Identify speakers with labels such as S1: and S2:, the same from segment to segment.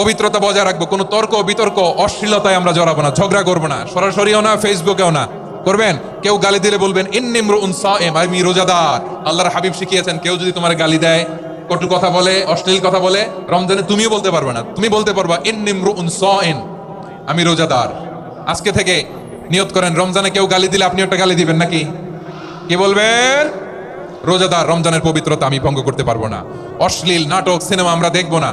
S1: পবিত্রতা বজায় রাখব, কোনো তর্ক বিতর্ক, অশ্লীলতায় আমরা জড়াবো না, ঝগড়া করব না, সরাসরিও না, ফেসবুকেও না। করবেন? কেউ গালি দিলে বলবেন উনসাইম আমি রোজাদার। আল্লাহর হাবিব শিখিয়েছেন, কেউ যদি তোমার গালি দেয়, কটু কথা বলে, অশ্লীল কথা বলে, রমজানে তুমিও বলতে পারবে না। তুমি বলতে পারবা ইন্নিমরু উনসাইন আমি রোজাদার। আজকে থেকে নিয়ত করেন, রমজানে কেউ গালি দিলে আপনি একটা গালি দিবেন নাকি? কি বলবেন? রোজাদার, রমজানের পবিত্রতা আমি ভঙ্গ করতে পারব না। অশ্লীল নাটক, সিনেমা আমরা দেখব না।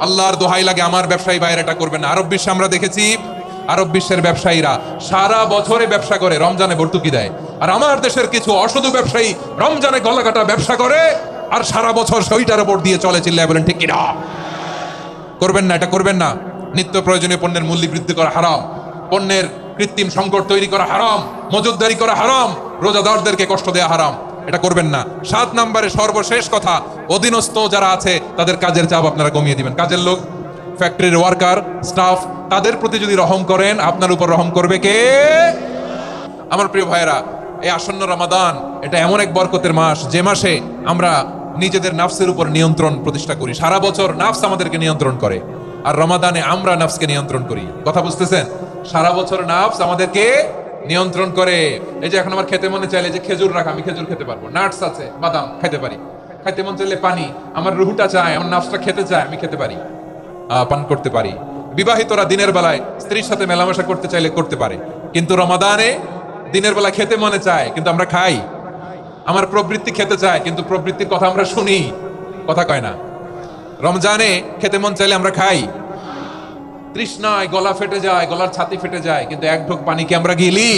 S1: আল্লাহর দোহাই লাগে আমার ব্যবসায়ী বাইরে এটা করবেন না। আরব বিশ্বে আমরা দেখেছি, আরব বিশ্বের ব্যবসায়ীরা সারা বছরে ব্যবসা করে, রমজানে ভর্তুকি দেয়। আর আমার দেশের কিছু অসাধু ব্যবসায়ী রমজানে গলাকাটা ব্যবসা করে আর সারা বছর সইটার ওপর দিয়ে চলে চিল্লায় বলেন, ঠিক কিনা? করবেন না, এটা করবেন না। নিত্য প্রয়োজনীয় পণ্যের মূল্য বৃদ্ধি করা হারাম। পণ্যের কৃত্রিম সংকট তৈরি করা হারাম। মজুদদারি করা হারাম। রোজাদারদেরকে কষ্ট দেওয়া হারাম। এটা করবেন না। সাত নম্বরে সর্বশেষ কথা, অধীনস্থ যারা আছে, তাদের কাজের চাপ আপনারা কমিয়ে দিবেন। কাজের লোক ফ্যাক্টরির ওয়ার্কার স্টাফ তাদের প্রতি যদি রহম করেন, আপনার উপর রহম করবে কে? আমার প্রিয় ভাইয়েরা, এই আসন্ন রমাদান, এটা এমন এক বরকতের মাস। যে মাসে আমরা নিজেদের নাফসের উপর নিয়ন্ত্রণ প্রতিষ্ঠা করি। সারা বছর নাফস আমাদেরকে নিয়ন্ত্রণ করে। আর রমাদানে আমরা নাফসকে নিয়ন্ত্রণ করি। কথা বুঝতেছেন? সারা বছর নাফস আমাদেরকে নিয়ন্ত্রণ করে। এই যে এখন আমার খেতে মনে চাইলে যে খেজুর রাখা, আমি খেজুর খেতে পারব। নাটস আছে, বাদাম, খাইতে পারি। খাইতে মন চাইলে পানি। আমার রুহুটা চায়, আমার নাফসটা খেতে চায়, আমি খেতে পারি। পান করতে পারি। বিবাহিতরা দিনের বেলায় স্ত্রীর সাথে মেলামেশা করতে চাইলে করতে পারে। কিন্তু রমাদানে দিনের বেলা খেতে মনে চায়, কিন্তু আমরা খাই। আমার প্রবৃত্তি খেতে চায়, কিন্তু প্রবৃত্তির কথা আমরা শুনি। কথা কয় না। রমজানে খেতে মন চাইলে আমরা খাই। তৃষ্ণায় গলা ফেটে যায়, গলার ছাতি ফেটে যায়, কিন্তু এক ঢোক পানি কি আমরা গিলি?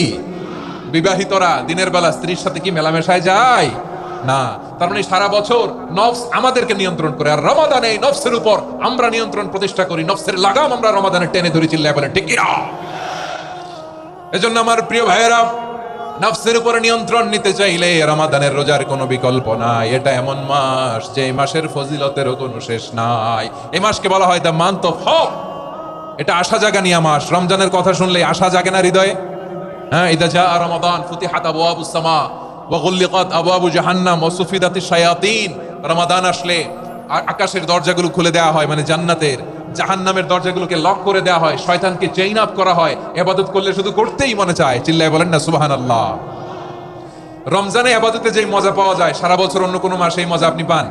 S1: বিবাহিতরা, দিনের বেলা স্ত্রীর সাথে কি মেলামেশায় যায়? না। তার মানে সারা বছর নফস আমাদেরকে নিয়ন্ত্রণ করে, আর রমাদানে এই নফসের উপর আমরা নিয়ন্ত্রণ প্রতিষ্ঠা করি, নফসের লাগাম আমরা রমাদানে টেনে ধরে, চিল্লায় ঠিক? এজন্য আমার প্রিয় ভাইয়েরা, নফসের উপরে নিয়ন্ত্রণ নিতে চাইলে রমাদানের রোজার কোনো বিকল্প নাই। এটা এমন মাস যে মাসের ফজিলতেরও কোনো শেষ নাই। এই মাসকে বলা হয় দ্য মান্থ অফ হপ এটা আশা জাগানিয়া মাস রমজানের কথা শুনলে আশা জাগে না হৃদয়ে? হ্যাঁ ইদা যা রমাদান আবওয়াবুস সামা ওয়া গুল্লিকাত আবওয়াবু জাহান্নাম ওয়া সুফিদাতিশ শায়াতিন। রমাদান আসলে আকাশের দরজাগুলো খুলে দেওয়া হয় মানে জান্নাতের। জাহান্নামের দরজাগুলোকে লক করে দেওয়া হয়, শয়তানকে চেইন আপ করা হয়। এবাদত করলে শুধু করতেই মনে চায়। চিল্লায় বলেন না সুবাহান আল্লাহ রমজানে আবাদতে যেই মজা পাওয়া যায়, সারা বছর অন্য কোনো মাসে এই মজা আপনি পান।